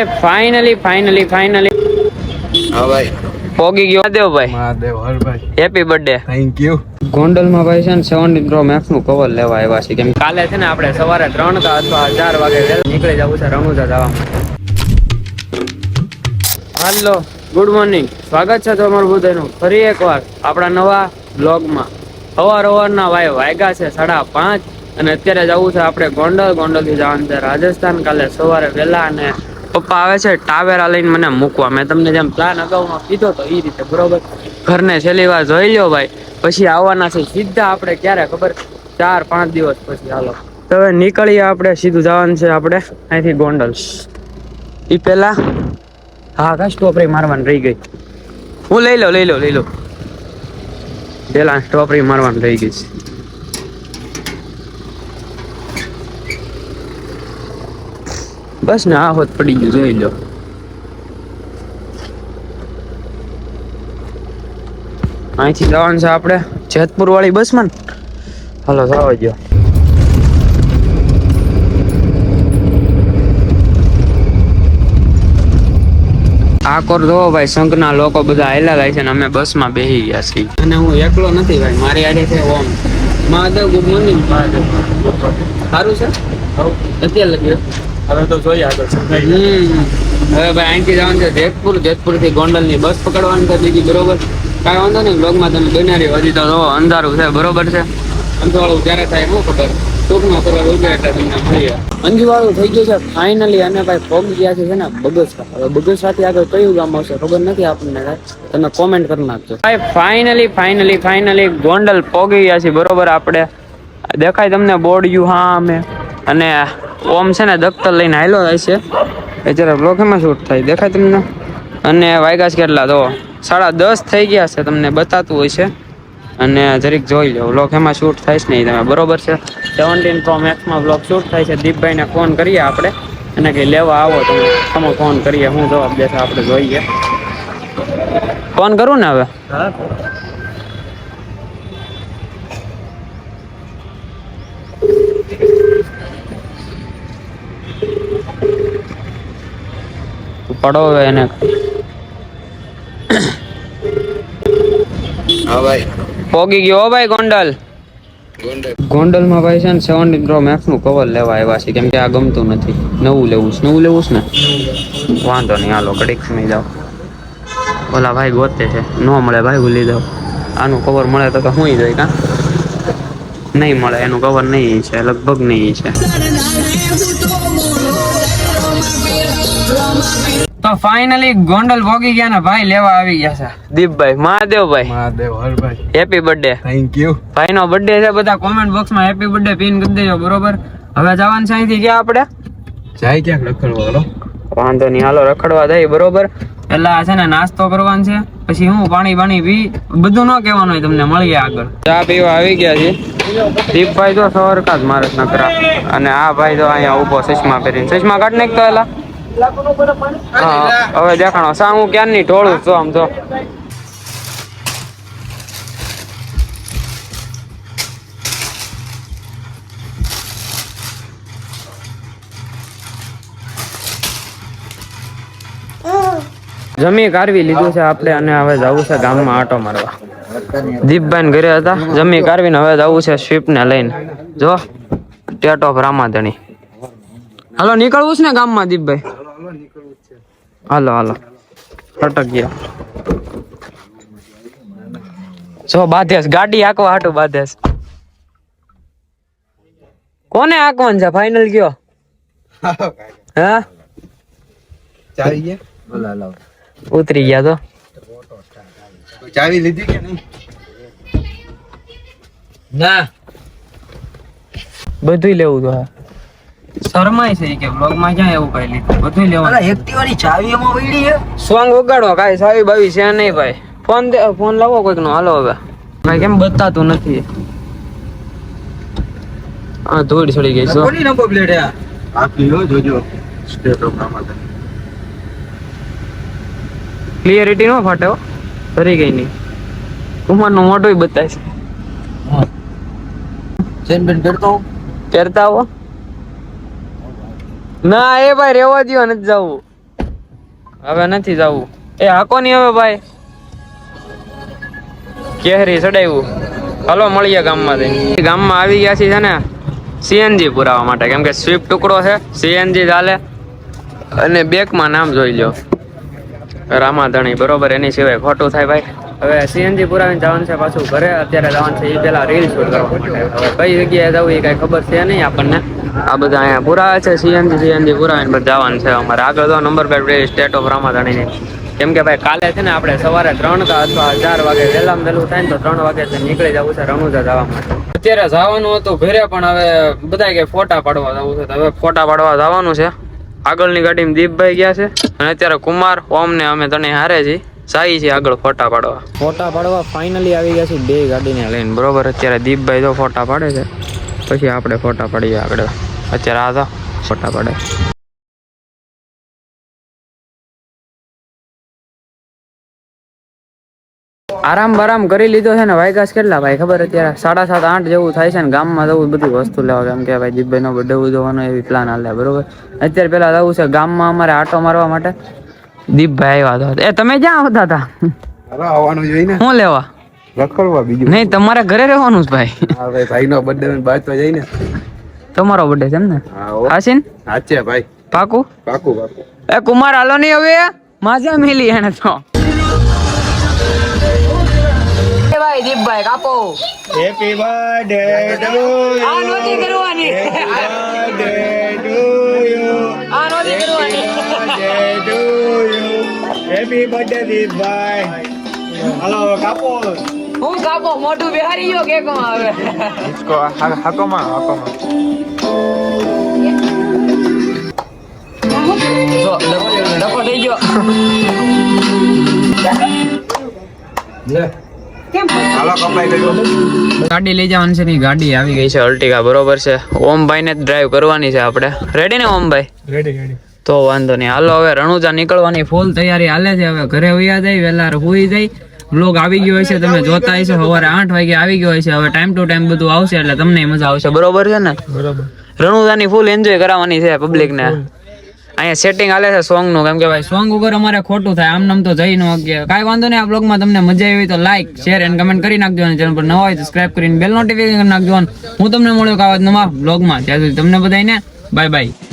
ભાઈ finally finally finally હા ભાઈ. પોગી ગયો. દેવ ભાઈ. મહાદેવ હર ભાઈ. હેપી બર્થડે થેન્ક યુ ગોંડલમાં ભાઈ છે ને સેવન્ટીન પ્રો મેક્સનું કવર લેવા આવ્યા છે કેમ કાલે છે ને આપણે સવારે ત્રણ કા અથવા ચાર વાગે નીકળી જવું છે રણુજા જવા હાલો ગુડ મોર્નિંગ સ્વાગત છે તમારું બધાનું. ફરી એકવાર આપણા નવા બ્લોગમાં અવાર અવારના ભાઈ વાગ્યા છે સાડા પાંચ અને અત્યારે જવું છે આપણે ગોંડલ. ગોંડલથી જવાનું છે રાજસ્થાન. કાલે સવારે વહેલા અને પપ્પા આવે છે, ટાવેરા લઈને મને મૂકવા. મેં તમને જેમ પ્લાન અગાઉમાં કીધો તો એ રીતે, બરોબર? ઘરને છેલ્લી વાર જોઈ લ્યો ભાઈ. પછી આવવાના છે, સીધા આપણે ક્યારે ખબર? ચાર, પાંચ દિવસ પછી હાલો. તો હવે નીકળીએ આપણે, સીધું જવાનું છે આપણે, અહીંથી ગોંડલ. એ પેલા? હા, કા સ્ટોપરી મારવાની રહી ગઈ. હું લઈ લો લઈ લો લઈ લો પેલા સ્ટોપરી મારવાની રહી ગઈ છે. બસ ને આ હોત પડી ગયું, જોઈ લો. અહીંથી જવાનું છે આપણે જેતપુર વાળી બસમાં? હાલો, જવા દો. ઠાકોર જોવો ભાઈ સંઘના લોકો બધા આયેલા જાય છે ને અમે બસમાં બેસી ગયા છીએ. અને હું એકલો નથી ભાઈ, મારી આડે છે ઓમ. Mahadev good morning. મહાદેવ. સારું છે? અત્યારે લગ્યું હવે તો જોઈએ આગળ હવે ભાઈ અહીંથી જવાનું છે જેતપુર. જેતપુરથી ગોંડલ બસ પકડવાની છે બીજી બરોબર? કાંઈ વાંધો નહીં બ્લોગમાં તમે બનાવી હજી તો અંધારું છે, બરોબર છે? અંધવાળું ક્યારે થાય શું ખબર? ટૂંકમાં કરવા ઉગે એટલે તમને મળીએ અંજવાળું થઈ ગયું છે ફાઇનલી અને ભાઈ પગ ગયા છે ને, બગસરા. હવે બગસરાથી આગળ કયું ગામ આવશે ખબર નથી આપણને. તમે કોમેન્ટ કરી નાખજો. ભાઈ ફાઇનલી ફાઇનલી ફાઇનલી ગોંડલ પોગી ગયા છે, બરોબર આપણે. દેખાય તમને બોર્ડ હા અમે. અને ઓમ છે ને દફતર લઈને હાલો થાય છે. એ જરા બ્લોક એમાં શૂટ થાય. દેખાય તમને? અને વાયગાસ કેટલા? તો સાડા દસ થઈ ગયા છે તમને બતાતું હોય છે. અને જરીક જોઈ લો બ્લોક એમાં શૂટ થાય છે નહીં તમે. બરોબર છે? સેવન્ટીન પ્રો મેક્સમાં બ્લોક શૂટ થાય છે. દીપભાઈને ફોન કરીએ આપણે. અને કંઈ લેવા આવો તમે. તમે ફોન કરીએ. હું જવાબ દેશે આપણે જોઈએ. ફોન કરું ને હવે? પડો એને. હા ભાઈ. પોગી ગયો ભાઈ ગોંડલ. ગોંડલ. ગોંડલમાં ભાઈ છે ને સેવન્ટીન પ્રો મેક્સનું કવર લેવા આવ્યા છે કેમ કે આ ગમતું નથી. નવું લેવું છે નવું લેવું છે ને? વાંધો નહીં હાલો કડીક સમય જાઓ. ઓલા ભાઈ ગોતે છે ન મળે ભાઈ ભૂલી જાઓ. આનું કવર મળે તો તો હું જોઈ કા? નહીં મળે એનું કવર નહીં છે લગભગ નહીં છે. તો ફાઇનલી ગોંડલ ભોગી ગયા ને ભાઈ લેવા આવી ગયા છે. Deepbhai Mahadevbhai Mahadev Harbhai happy birthday thank you ભાઈ નો બર્થડે છે બધા કોમેન્ટ બોક્સમાં હેપી બર્થડે પિન કરી દેજો બરોબર? હવે જવાનું છે અહીંથી ગયા આપણે? જાય ક્યાંક રખડવા હાલો. વાંધો નહીં હાલો રખડવા જાય બરોબર? પેલા છે ને નાસ્તો કરવાનો છે પછી હું પાણી પાણી પી બધું ન કહેવાનું હોય તમને મળીએ આગળ. ચા પીવા આવી ગયા છે દીપભાઈ તો સવાર જ મારે નકરા. અને આ ભાઈ તો અહીંયા ઊભો ચશ્મા પહેરીને. ચશ્મા કાઢ નાખતો એલા. હવે દેખાણો. સા હું ક્યારની ઢોળું છું આમ તો જમી કારવી લીધું છે આપણે અને હવે જવું છે ગામમાં આટો મારવા. દીપભાઈ ઘરે હતા. જમી કારવીને હવે જવું છે સ્વીપને લઈને. જો ટેટ ઓફ રામાધણી. હાલો નીકળવું છે ને ગામમાં દીપભાઈ? હાલો હાલો. અટક ગયા. જો બાધેસ ગાડી હાકવા હાટું બાધેસ કોને હાંકવાનું છે? ફાઇનલ કયો? હા? ચાવી ગયા ઉતરી ગયા તો. ચાવી લીધી કે નહીં ના. બધું લેવું તો શરમાય છે કે બ્લોગમાં ક્યાં એવું કઈ લીધું. બધું લેવાનું. એક્ટિવા ની ચાવી એમાં વળી છે? સોંગ વગાડો કાઈ સાવી બાવી છે નહીં ભાઈ. ફોન દે ફોન લાવો કોઈક નો હાલો હવે. ભાઈ કેમ બતાતું નથી? આ ધૂળ ચડી ગઈ છે. કોની નંબર પ્લેટ આ? આપી હો જોજો. સ્ટેટ ઓફ રામાધન ક્લિયરિટી નો ફાટે હો. ભરી ગઈ નહીં. કુમારનું મોટો બતાય છે. જેન બેન કરતો કરતા આવો ના, એ ભાઈ રેવા દો નથી જવું. હવે નથી જવું. એ હાકો નહીં હવે ભાઈ. કેહરી ચડાવ્યું હલો, મળીએ ગામમાં જઈને ગામમાં આવી ગયા છે ને, સીએનજી પુરાવા માટે. કેમ કે સ્વીપ ટુકડો છે, સીએનજી ચાલે. અને બેકમાં નામ જોઈ લો રામાધણી, બરોબર, એની સિવાય ખોટું થાય ભાઈ. હવે સીએનજી પુરાવીને જવાનું છે પાછું ઘરે. અત્યારે જવાનું છે એ પેલા રીલ શૂટ કરવા માટે. હવે કઈ જગ્યાએ જવું એ કઈ ખબર છે નહીં આપણને. આ બધા અહીંયા પુરાવે છે સીએનજી સીએનજી પુરાવીને બધા જવાનું છે અમારે. આગળ તો નંબર પ્લેટ સ્ટેટ ઓફ રામાધાણીની કેમ કે ભાઈ, કાલે છે ને આપણે સવારે ત્રણ કા અથવા ચાર વાગે વહેલામાં વહેલું થાય ને તો ત્રણ વાગે નીકળી જવું છે રણુજા જવા માટે. અત્યારે જવાનું હતું ઘરે, પણ હવે બધા કે ફોટા પાડવા જવું છે હવે ફોટા પાડવા જવાનું છે. આગળની ગાડીમાં દીપભાઈ ગયા છે. અને અત્યારે કુમાર, ઓમ ને અમે તને હારે છીએ. સાઈ છે આગળ ફોટા પાડવા. ફોટા પાડવા ફાઇનલી આવી ગયા છે બે ગાડીને લઈને. બરોબર? અત્યારે દીપભાઈ તો ફોટા પાડે છે. પછી આપણે ફોટા પાડીએ આગળ. અત્યારે આ તો ફોટા પાડે. આરામ બરામ કરી લીધો છે ને વાયગાસ કેટલા ભાઈ? ખબર અત્યારે સાડા સાત આઠ જેવું થાય છે ને ગામમાં જવું બધી વસ્તુ લેવા કેમ કે ભાઈ દીપભાઈ નો બર્થડે ઉજવવાનો એવી પ્લાન હાલે બરોબર? અત્યારે પેલા જવું છે ગામમાં અમારે આટો મારવા માટે. દીપભાઈ આવ્યા હતા. એ તમે ક્યાં આવતા હતા? શું લેવા? રખડવા બીજું નહીં તમારે ઘરે રહેવાનું છે ભાઈ. હા ભાઈ ભાઈનો બર્થડે ને બાદ તો જઈને. તમારો બર્થડે છે એમ ને? હા હો. હાસીન સાચે ભાઈ. પાકું? પાકું પાકું. એ કુમાર હાલો નહીં હવે. માજા મેલી એને તો. ભાઈ દીપભાઈ કાપો. હેપી બર્થડે ટુ આ નોતી કરવાની. બર્થડે ટુ યુ આ નોતી કરવાની. Birthday to you happy birthday Deepbhai. હાલો કાપો હું કાપો મોઢું બિહારી ગયો કેકમાં આવે ઇસકો હાકોમાં હાકોમાં. જો ડકો થઈ ગયો. લે. હાલો કપાઈ ગયો ગાડી લઈ જવાની છે ની ગાડી આવી ગઈ છે અલ્ટિકા બરોબર છે. ઓમભાઈ ને ડ્રાઈવ કરવાની છે આપણે. રેડી ને ઓમભાઈ? રેડી રેડી તો વાંધો નહીં. હાલો હવે રણુજા નીકળવાની ફૂલ તૈયારી હાલે છે. હવે ઘરે વયા જાય વહેલા હુઈ જાય. બ્લોગ આવી ગયો હશે તમે જોતા હશે સવારે આઠ વાગે આવી ગયો હશે હવે ટાઈમ ટુ ટાઈમ બધું આવશે એટલે તમને મજા આવશે. બરોબર છે ને? બરોબર. રણુજાની ફૂલ એન્જોય કરાવવાની છે પબ્લિક ને. અહીંયા સેટિંગ હાલે છે સોંગનું કેમ કે ભાઈ સોંગ ઉપર અમારે ખોટું થાય આમ નામ તો જઈ ન શકીએ કાંઈ વાંધો નહીં આ બ્લોગમાં તમને મજા આવી હોય તો લાઈક શેર એન્ડ કમેન્ટ કરી નાખજો અને ચેનલ પર નવા હોય તો સબસ્ક્રાઇબ કરીને બેલ નોટિફિકેશન નાખજો. હું તમને મળ્યો કાવત નવા બ્લોગમાં ત્યાં સુધી તમને બધાને બાય બાય